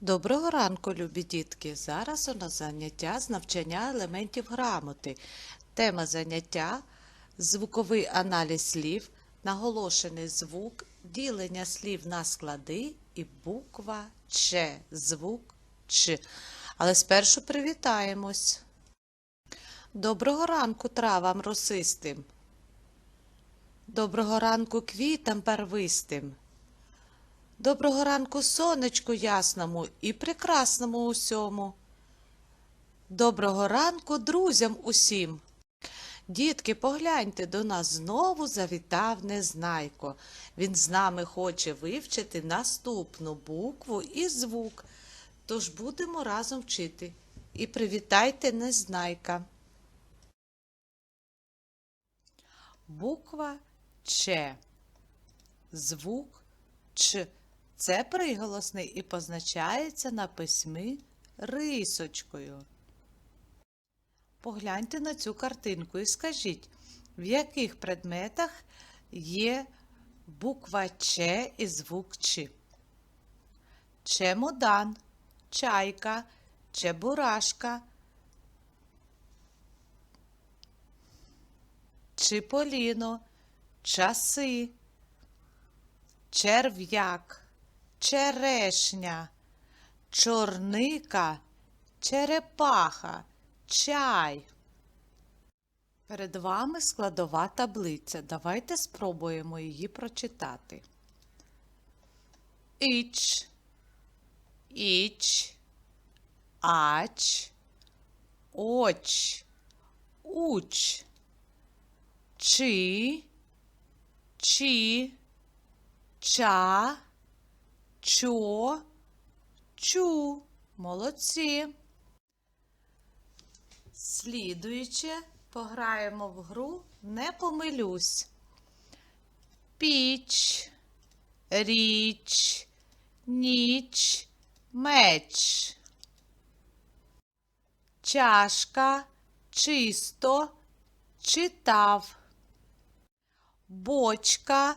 Доброго ранку, любі дітки! Зараз у нас заняття з навчання елементів грамоти. Тема заняття звуковий аналіз слів, наголошений звук, ділення слів на склади і буква Ч, звук Ч. Але спершу привітаємось. Доброго ранку травам росистим. Доброго ранку квітам барвистим. Доброго ранку сонечку ясному і прекрасному усьому. Доброго ранку друзям усім. Дітки, погляньте, до нас знову завітав Незнайко. Він з нами хоче вивчити наступну букву і звук. Тож будемо разом вчити. І привітайте Незнайка. Буква Ч. Звук Ч. Це приголосний і позначається на письмі рисочкою. Погляньте на цю картинку і скажіть, в яких предметах є буква Ч і звук Ч. Чемодан, чайка, чебурашка, чиполіно, часи, черв'як, черешня, чорника, черепаха, чай. Перед вами складова таблиця. Давайте спробуємо її прочитати. Іч, іч, ач, оч, уч, чи, чи, ча, чо, чу. Молодці. Слідуючи, пограємо в гру Не помилюсь. Піч, річ, ніч, меч. Чашка, чисто, читав. Бочка,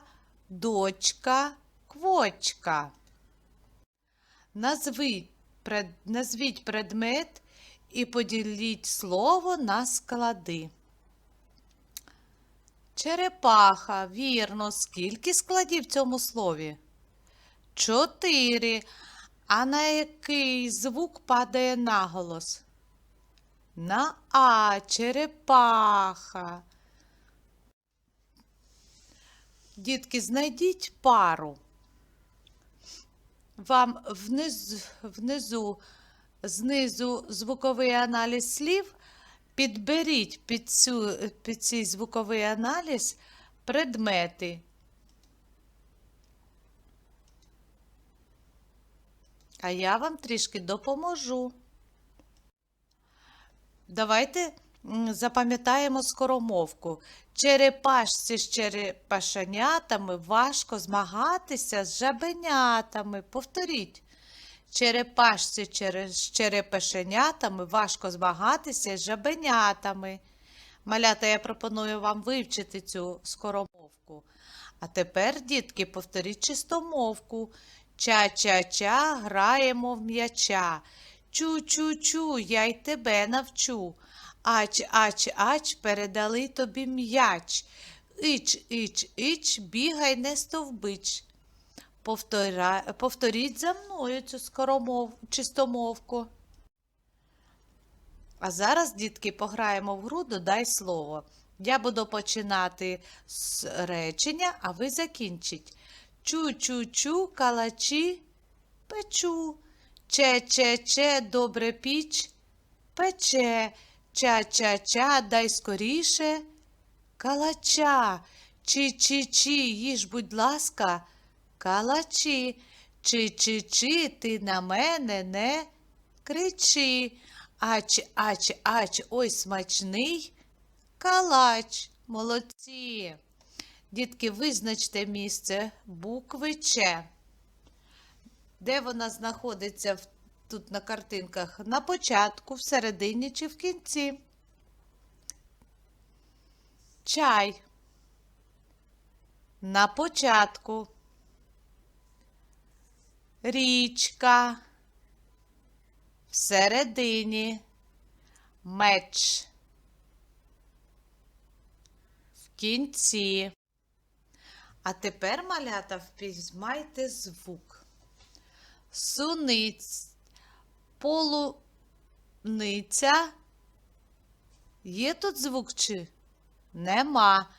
дочка, квочка. Назви, пред, назвіть предмет і поділіть слово на склади. Черепаха, вірно, скільки складів в цьому слові? Чотири. А на який звук падає наголос? На А, черепаха. Дітки, знайдіть пару. Вам внизу, внизу, знизу звуковий аналіз слів. Підберіть під, цю, під цей звуковий аналіз предмети. А я вам трішки допоможу. Давайте запам'ятаємо скоромовку. Черепашці з черепашенятами важко змагатися з жабенятами. Повторіть. Черепашці з черепашенятами важко змагатися з жабенятами. Малята, я пропоную вам вивчити цю скоромовку. А тепер, дітки, повторіть чистомовку. Ча-ча-ча, граємо в м'яча. Чу-чу-чу, я й тебе навчу. Ач, ач, ач, передали тобі м'яч. Іч, іч, іч, бігай, не стовбич. Повтора... Повторіть за мною цю скоромов... чистомовку. А зараз, дітки, пограємо в гру «Додай слово. Я буду починати з речення, а ви закінчіть. Чу-чу-чу, калачі, печу. Че-че-че, добре піч, пече. Ча-ча-ча, дай скоріше. Калача. Чи-чи-чи, їж, будь ласка, калачі. Чи-чи-чи, ти на мене не кричи. Ач, ач, ач, ой смачний калач. Молодці. Дітки, визначте місце букви Ч. Де вона знаходиться в- тут на картинках? На початку, всередині чи в кінці? Чай. На початку. Річка. всередині, меч, в кінці. А тепер, малята, впізнайте звук. Суниць, полуниця. Є тут звук чи? Нема.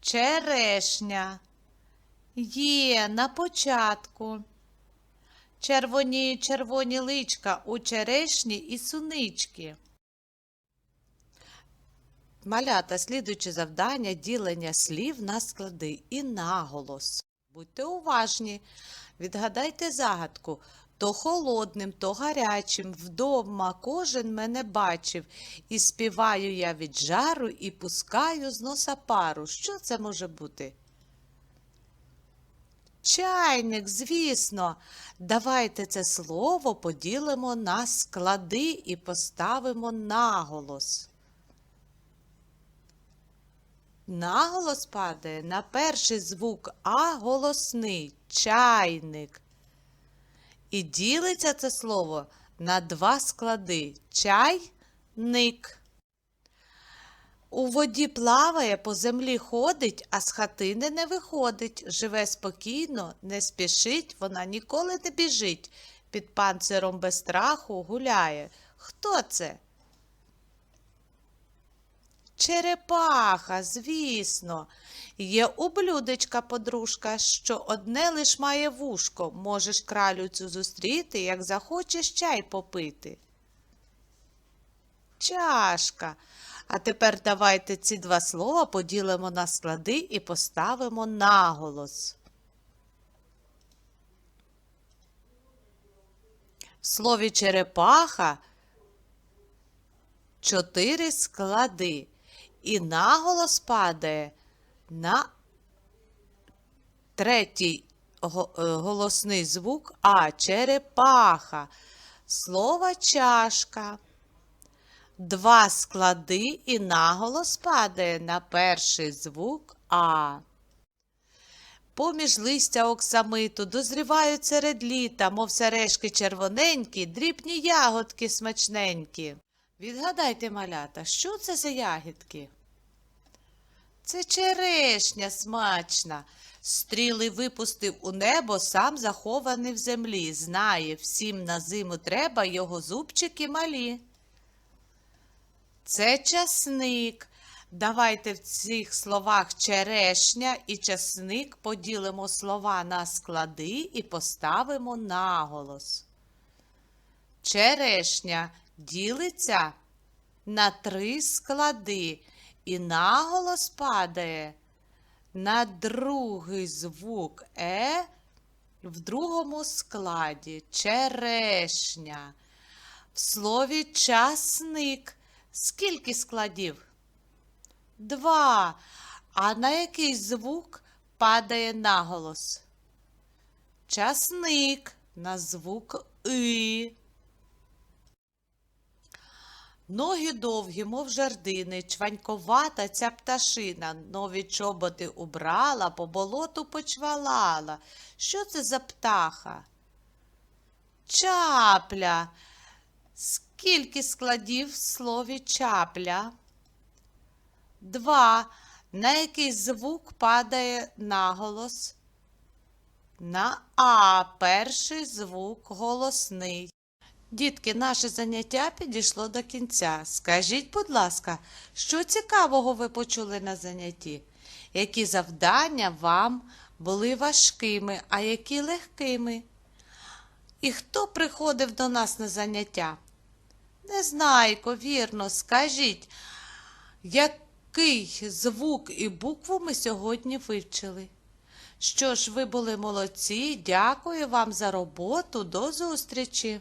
Черешня. Є на початку. Червоні червоні личка у черешні і сунички. Малята, слідуючи завдання, ділення слів на склади і наголос. Будьте уважні, відгадайте загадку. То холодним, то гарячим, вдома кожен мене бачив, і співаю я від жару, і пускаю з носа пару. Що це може бути? Чайник, звісно. Давайте це слово поділимо на склади і поставимо наголос. Наголос падає на перший звук А голосний чайник. І ділиться це слово на два склади чайник. У воді плаває, по землі ходить, а з хатини не виходить. Живе спокійно, не спішить, вона ніколи не біжить. Під панциром без страху гуляє. Хто це? Черепаха, звісно. Є у блюдечка подружка, що одне лиш має вушко. Можеш кралю цю зустріти, як захочеш чай попити. Чашка. А тепер давайте ці два слова поділимо на склади і поставимо наголос. В слові черепаха чотири склади. І наголос падає на третій е, голосний звук А черепаха. Слово чашка. Два склади і наголос падає на перший звук А. Поміж листя оксамиту дозрівають серед літа, мов сережки червоненькі, дрібні ягодки смачненькі. Відгадайте, малята, що це за ягідки? Це черешня смачна. Стріли випустив у небо, сам захований в землі. Знає, всім на зиму треба його зубчики малі. Це часник. Давайте в цих словах черешня і часник поділимо слова на склади і поставимо наголос. Черешня ділиться на три склади, і наголос падає на другий звук Е в другому складі черешня. В слові часник. Скільки складів? Два. А на який звук падає наголос? Часник на звук И. Ноги довгі, мов жердини, чваньковата ця пташина, нові чоботи убрала, по болоту почвалала. Що це за птаха? Чапля. Скільки складів в слові чапля? Два. На який звук падає наголос? На А. Перший звук голосний. Дітки, наше заняття підійшло до кінця. Скажіть, будь ласка, що цікавого ви почули на занятті? Які завдання вам були важкими, а які легкими? І хто приходив до нас на заняття? Незнайко, вірно, скажіть, який звук і букву ми сьогодні вивчили? Що ж, ви були молодці, дякую вам за роботу, до зустрічі!